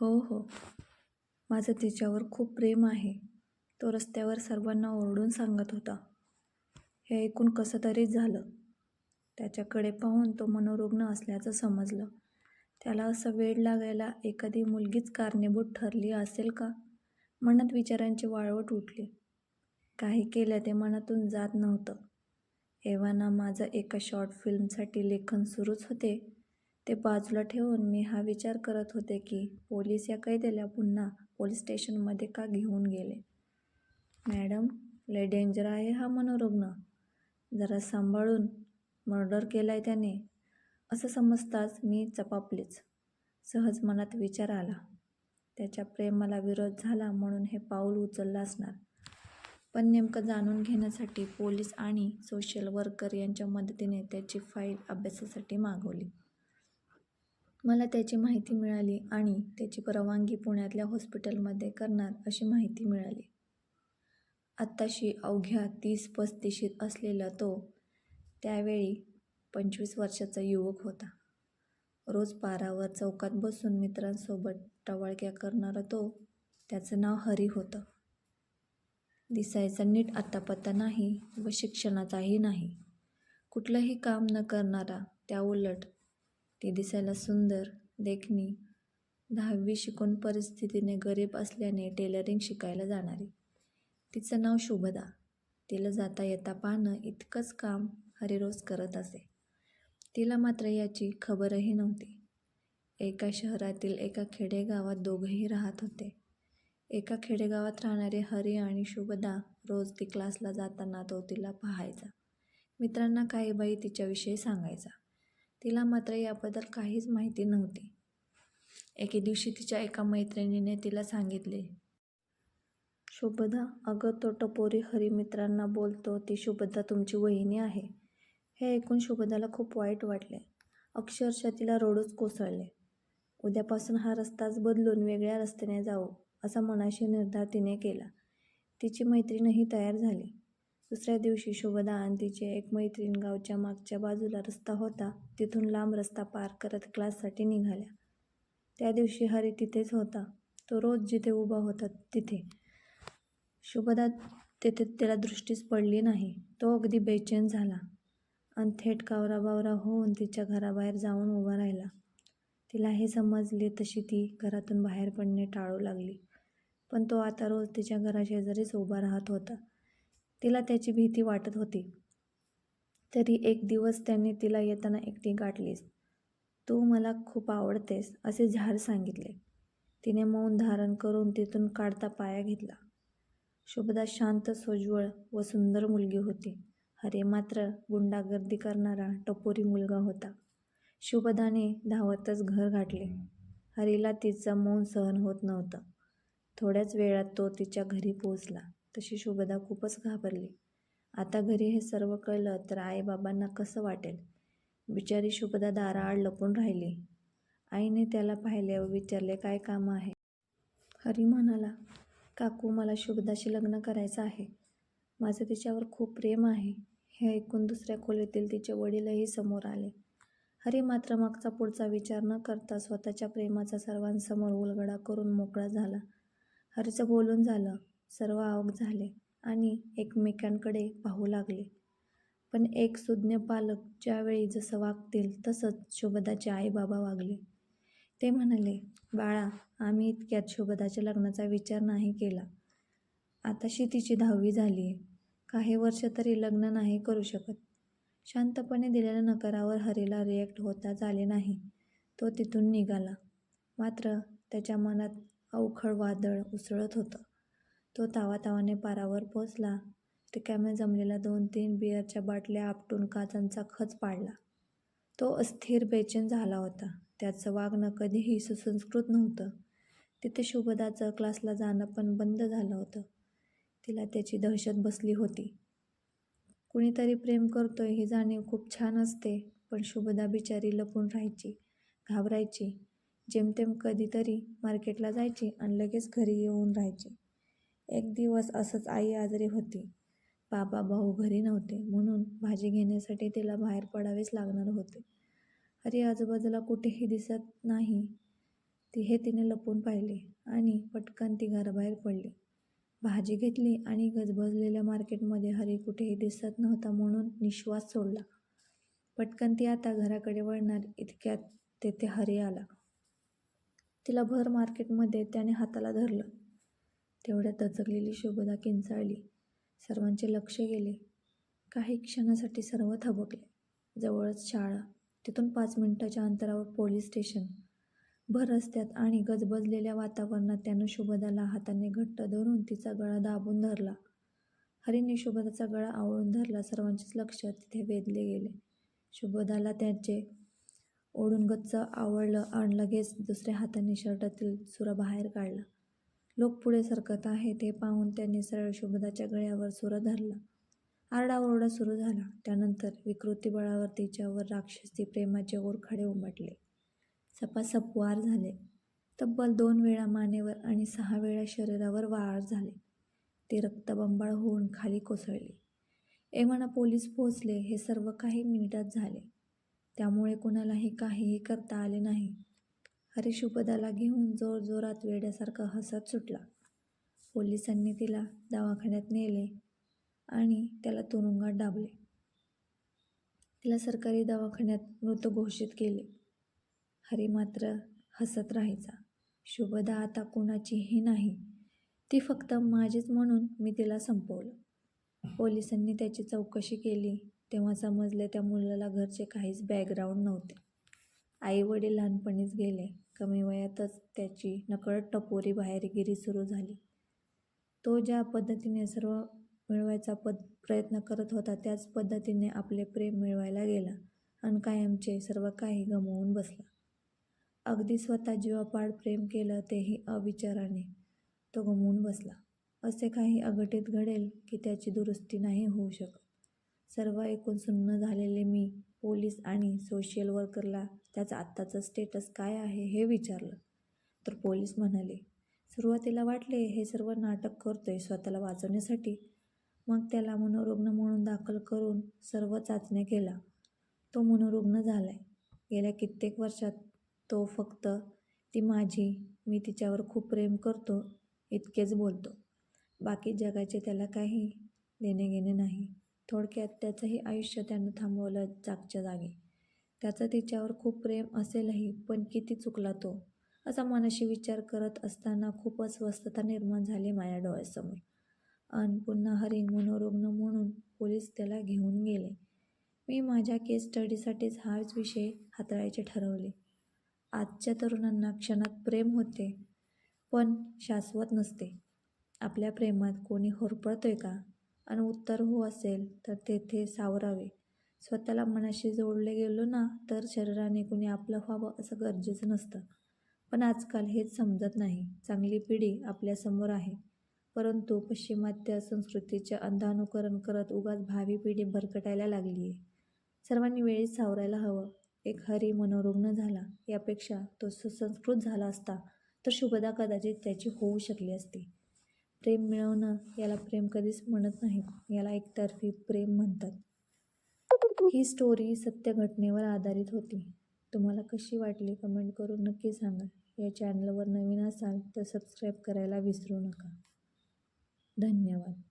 हो हो. माझं तिच्यावर खूप प्रेम आहे. तो रस्त्यावर सर्वांना ओरडून सांगत होता. हे ऐकून कसं तरीच झालं. त्याच्याकडे पाहून तो मनोरुग्ण असल्याचं समजलं. त्याला असं वेड लागायला एखादी मुलगीच कारणीभूत ठरली असेल का? मनात विचारांची वाळवट उठली. काही केलं ते मनातून जात नव्हतं. एव्हाना माझं एका शॉर्ट फिल्मसाठी लेखन सुरूच होते. ते बाजूला ठेवून मी हा विचार करत होते की पोलीस या कैद्याला पुन्हा पोलीस स्टेशनमध्ये का घेऊन गेले? मॅडम लय डेंजर आहे हा मनोरुग्ण. जरा सांभाळून मर्डर केलाय त्याने. असं समजताच मी चपापलीच. सहज मनात विचार आला. त्याच्या प्रेमाला विरोध झाला म्हणून हे पाऊल उचललं असणार. पण नेमकं जाणून घेण्यासाठी पोलीस आणि सोशल वर्कर यांच्या मदतीने त्याची फाईल अभ्यासासाठी मागवली. मला त्याची माहिती मिळाली आणि त्याची परवानगी पुण्यातल्या हॉस्पिटलमध्ये करणार अशी माहिती मिळाली. आत्ताशी अवघ्या तीस पस्तीशीत असलेला तो त्यावेळी पंचवीस वर्षाचा युवक होता. रोज पारावर चौकात बसून मित्रांसोबत टवाळक्या करणारा तो त्याचं नाव हरी होतं. दिसायचा नीट आत्तापत्ता नाही व शिक्षणाचाही नाही. कुठलंही काम न करणारा त्या उलट ती दिसायला सुंदर देखणी. दहावी शिकून परिस्थितीने गरीब असल्याने टेलरिंग शिकायला जाणारी. तिचं नाव शुभदा. तिला जाता येता पाहणं इतकंच काम हरिरोज करत असे. तिला मात्र याची खबरही नव्हती. एका शहरातील एका खेडेगावात दोघंही राहत होते. एका खेडेगावात राहणारे हरी आणि शुभदा रोज ती क्लासला जाताना तो तिला पाहायचा. मित्रांना काही बाई तिच्याविषयी सांगायचा. तिला मात्र याबद्दल काहीच माहिती नव्हती. एके दिवशी तिच्या एका मैत्रिणीने तिला सांगितले शुभदा अगं तो टपोरी हरिमित्रांना बोलतो ती शुभदा तुमची वहिनी आहे. हे ऐकून शुभदाला खूप वाईट वाटले. अक्षरशः तिला रोडच कोसळले. उद्यापासून हा रस्ताच बदलून वेगळ्या रस्त्याने जाऊ असा मनाशी निर्धार तिने केला. तिची मैत्रीणही तयार झाली. दुसऱ्या दिवशी शुभदा आणि तिचे एक मैत्रीण गावच्या मागच्या बाजूला रस्ता होता. तिथून लांब रस्ता पार करत क्लाससाठी निघाल्या. त्या दिवशी हरी तिथेच होता. तो रोज जिथे उभा होता तिथे. शुभदा तेथे त्याला दृष्टीच पडली नाही. तो अगदी बेचैन झाला आणि थेट कावराबावरा होऊन तिच्या घराबाहेर जाऊन उभा राहिला. तिला हे समजले तशी ती घरातून बाहेर पडणे टाळू लागली. पण तो आता रोज तिच्या घराशेजारीच उभा राहत होता. तिला त्याची भीती वाटत होती. तरी एक दिवस त्याने तिला येताना एकटी गाठलीस. तू मला खूप आवडतेस असे झार सांगितले. तिने मौन धारण करून तिथून काढता पाया घेतला. शुभदा शांत सोज्वळ व सुंदर मुलगी होती. हरे मात्र गुंडागर्दी करणारा टपोरी मुलगा होता. शुभदाने धावतच घर गाठले. हरीला तिचं मौन सहन होत नव्हतं. थोड्याच वेळात तो तिच्या घरी पोहोचला. तशी शुभदा खूपच घाबरली. आता घरी हे सर्व कळलं तर आईबाबांना कसं वाटेल? बिचारी शुभदा दाराआड लपून राहिली. आईने त्याला पाहिले व विचारले काय काम आहे? हरी म्हणाला काकू मला शुभदाशी लग्न करायचं आहे. माझं तिच्यावर खूप प्रेम आहे. हे ऐकून दुसऱ्या खोलीतील तिचे वडीलही समोर आले. हरी मात्र मागचा पुढचा विचार न करता स्वतःच्या प्रेमाचा सर्वांसमोर उलगडा करून मोकळा झाला. हरीचं बोलून झालं सर्व आवक झाले आणि एकमेकांकडे पाहू लागले. पण एक सुज्ञ पालक ज्यावेळी जसं वागतील तसंच शुभदाचे आई बाबा वागले. ते म्हणाले बाळा आम्ही इतक्यात शुभदाच्या लग्नाचा विचार नाही केला. आताशी तिची दहावी झाली आहे. काही वर्ष तरी लग्न नाही करू शकत. शांतपणे दिलेल्या नकारावर हरीला रिॲक्ट होताच आले नाही. तो तिथून निघाला. मात्र त्याच्या मनात अवखळ वादळ उसळत होतं. तो तावातावाने पारावर पोचला रिकाम्या जमलेल्या दोन तीन बिअरच्या बाटल्या आपटून काचांचा खच पाडला. तो अस्थिर बेचैन झाला होता. त्याचं वागणं कधीही सुसंस्कृत नव्हतं. तिथे शुभदाचं क्लासला जाणं पण बंद झालं होतं. तिला त्याची दहशत बसली होती. कुणीतरी प्रेम करतोय ही जाणीव खूप छान असते पण शुभदा बिचारी लपून राहायची घाबरायची. जेमतेम कधीतरी मार्केटला जायची आणि लगेच घरी येऊन राहायची. एक दिवस असंच आई आजारी होती. बाबा भाऊ घरी नव्हते म्हणून भाजी घेण्यासाठी तिला बाहेर पडावेच लागणार होते. हरी आजूबाजूला कुठेही दिसत नाही. ती हे तिने लपून पाहिले आणि पटकन ती घराबाहेर पडली. भाजी घेतली आणि गजबजलेल्या मार्केटमध्ये हरी कुठेही दिसत नव्हता म्हणून निश्वास सोडला. पटकन ती आता घराकडे वळणार इतक्यात तेथे हरी आला. तिला भर मार्केटमध्ये त्याने हाताला धरलं. तेवढ्यात दचकलेली शुभदा किंचाळली. सर्वांचे लक्ष गेले. काही क्षणासाठी सर्व थबकले. जवळच शाळा. तिथून पाच मिनिटाच्या अंतरावर पोलीस स्टेशन. भर रस्त्यात आणि गजबजलेल्या वातावरणात त्यानं शुभदाला हाताने घट्ट धरून तिचा गळा दाबून धरला. हरीने शुभदाचा गळा आवळून धरला. सर्वांचेच लक्ष तिथे वेधले गेले. शुभदाला त्याचे ओढून गच्च आवडलं आणि लगेच दुसऱ्या हाताने शर्टातील सुरा बाहेर काढला. लोक पुढे सरकत आहे ते पाहून त्यांनी सरळ शुभदाच्या गळ्यावर सुरा धरला. आरडाओरडा सुरू झाला. त्यानंतर विकृती बळावर तिच्यावर राक्षसी प्रेमाचे ओरखडे उमटले. सपासप वार झाले. तब्बल दोन वेळा मानेवर आणि सहा वेळा शरीरावर वार झाले. ती रक्तबंबाळ होऊन खाली कोसळली. एमाना पोलीस पोहोचले हे सर्व काही मिनिटात झाले. त्यामुळे कुणालाही काहीही करता आले नाही. हरी शुभदाला घेऊन जोरजोरात वेड्यासारखा हसत सुटला. पोलिसांनी तिला दवाखान्यात नेले आणि त्याला तुरुंगात डाबले. तिला सरकारी दवाखान्यात मृत घोषित केले. हरी मात्र हसत राहायचा. शुभदा आता कुणाचीही नाही. ती फक्त माझीच म्हणून मी तिला संपवलं. पोलिसांनी त्याची चौकशी केली. तेव्हा समजले त्या मुलाला घरचे काहीच बॅकग्राऊंड नव्हते. आई वडील लहानपणीच गेले. कमी वयातच त्याची नकळत टपोरी बाहेरगिरी सुरू झाली. तो ज्या पद्धतीने सर्व मिळवायचा पद प्रयत्न करत होता त्याच पद्धतीने आपले प्रेम मिळवायला गेला आणि कायमचे सर्व काही गमवून बसला. अगदी स्वतः जीवापाड प्रेम केलं तेही अविचाराने तो गमवून बसला. असे काही अघटित घडेल की त्याची दुरुस्ती नाही होऊ शकत. सर्व ऐकून सुन्न झालेले मी पोलीस आणि सोशल वर्करला त्याचं आत्ताचं स्टेटस काय आहे हे विचारलं. तर पोलीस म्हणाले सुरुवातीला वाटले हे सर्व नाटक करतोय स्वतःला वाचवण्यासाठी. मग त्याला मनोरुग्ण म्हणून दाखल करून सर्व चाचण्या केला तो मनोरुग्ण झाला आहे गेल्या कित्येक वर्षात तो फक्त ती माझी मी तिच्यावर खूप प्रेम करतो इतकेच बोलतो. बाकी जगाचे त्याला काही देणे घेणे नाही. थोडक्यात त्याचंही आयुष्य त्यानं थांबवलं जागच्या जागी. त्याचं तिच्यावर खूप प्रेम असेलही पण किती चुकला तो? असा मनाशी विचार करत असताना खूप अस्वस्थता निर्माण झाली माझ्या डोळ्यासमोर. आणि पुन्हा हरी मनोरुग्ण म्हणून पोलीस त्याला घेऊन गेले. मी माझ्या केस स्टडीसाठीच हाच विषय हाताळायचे ठरवले. आजच्या तरुणांना क्षणात प्रेम होते पण शाश्वत नसते. आपल्या प्रेमात कोणी होरपळतोय का? आणि उत्तर हो असेल तर तेथे सावरावे. स्वतःला मनाशी जोडले गेलो ना तर शरीराने कुणी आपलं व्हावं असं गरजेचं नसतं. पण आजकाल हेच समजत नाही. चांगली पिढी आपल्यासमोर आहे. परंतु पाश्चिमात्य संस्कृतीचे अंधानुकरण करत उगाच भावी पिढी भरकटायला लागली आहे सर्वांनी वेळीच सावरायला हवं. एक हरी मनोरुग्ण झाला यापेक्षा तो सुसंस्कृत झाला असता तर शुभदा कदाचित त्याची होऊ शकली असती. प्रेम मिळवणं याला प्रेम कधीच म्हणत नाहीत याला एकतर्फी प्रेम म्हणतात. ही स्टोरी सत्य घटनेवर आधारित होती. तुम्हाला कशी वाटली कमेंट करून नक्की सांगा. या चॅनलवर नवीन असाल तर सबस्क्राईब करायला विसरू नका. धन्यवाद.